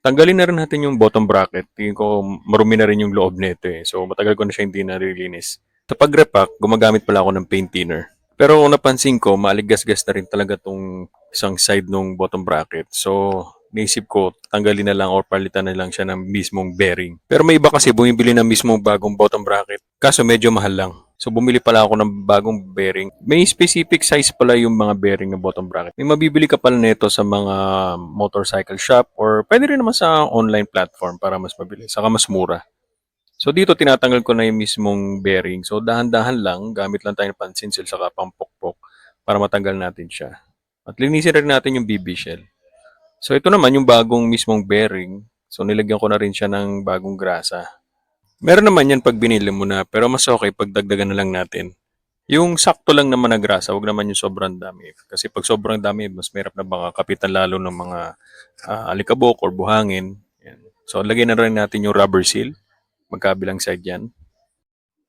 Tanggalin na rin natin yung bottom bracket. Tingin ko marumi na rin yung loob nito eh. So matagal ko na siya hindi narilinis. Sa pag-repack, gumagamit pala ako ng paint thinner. Pero kung napansin ko, maaligas-gas na rin talaga tong isang side ng bottom bracket. So, naisip ko, tanggalin na lang or palitan na lang siya ng mismong bearing. Pero may iba kasi bumibili ng mismong bagong bottom bracket. Kaso medyo mahal lang. So, bumili pala ako ng bagong bearing. May specific size pala yung mga bearing ng bottom bracket. May mabibili ka pala nito sa mga motorcycle shop or pwede rin naman sa online platform para mas mabili. Saka mas mura. So dito tinatanggal ko na yung mismong bearing. So dahan-dahan lang, gamit lang tayo ng pansinsil saka pampokpok para matanggal natin siya. At linisin rin natin yung BB shell. So ito naman yung bagong mismong bearing. So nilagyan ko na rin siya ng bagong grasa. Meron naman yan pag binili mo na, pero mas okay pag dagdagan na lang natin. Yung sakto lang naman na grasa, wag naman yung sobrang dami. Kasi pag sobrang dami, mas mahirap na baka kapitan lalo ng mga ah, alikabok or buhangin. Yan. So lagyan na rin natin yung rubber seal magkabilang side yan.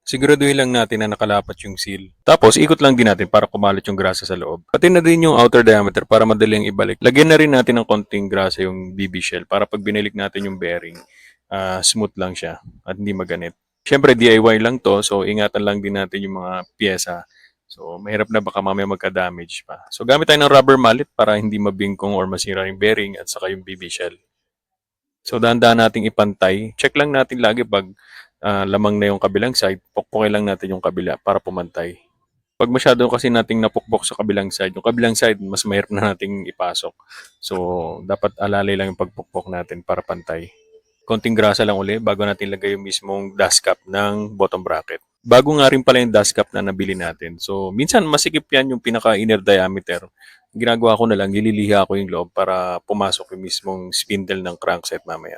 Siguraduhin lang natin na nakalapat yung seal. Tapos, ikot lang din natin para kumalat yung grasa sa loob. Pati na din yung outer diameter para madaling ibalik. Lagyan na rin natin ng konting grasa yung BB shell para pag binalik natin yung bearing, ah, smooth lang siya at hindi maganit. Siyempre, DIY lang to, so ingatan lang din natin yung mga pyesa. So, mahirap na baka mamaya magka-damage pa. So, gamit tayo ng rubber mallet para hindi mabingkong or masira yung bearing at saka yung BB shell. So, dahan-dahan nating ipantay. Check lang natin lagi pag ah, lamang na yung kabilang side, pukpukin lang natin yung kabila para pumantay. Pag masyado kasi nating napukpok sa kabilang side, yung kabilang side, mas mahirap na nating ipasok. So, dapat alalay lang yung pagpukpok natin para pantay. Konting grasa lang uli bago natin lagay yung mismong dust cap ng bottom bracket. Bago nga rin pala yung dust cap na nabili natin. So, minsan masikip yan yung pinaka-inner diameter. Ginagawa ko na lang, nililiha ko yung loob para pumasok yung mismong spindle ng crankset mamaya.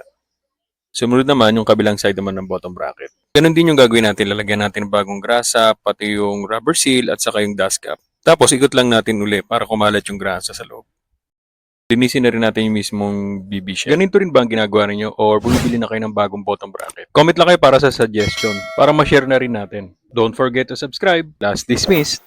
Sumunod naman yung kabilang side naman ng bottom bracket. Ganon din yung gagawin natin. Lalagyan natin ng bagong grasa, pati yung rubber seal at saka yung dust cap. Tapos ikot lang natin uli para kumalat yung grasa sa loob. Linisin na rin natin yung mismong BB shell. Ganito rin ba ang ginagawa ninyo or bumibili na kayo ng bagong bottom bracket? Comment lang kayo para sa suggestion para ma-share na rin natin. Don't forget to subscribe. Last dismissed.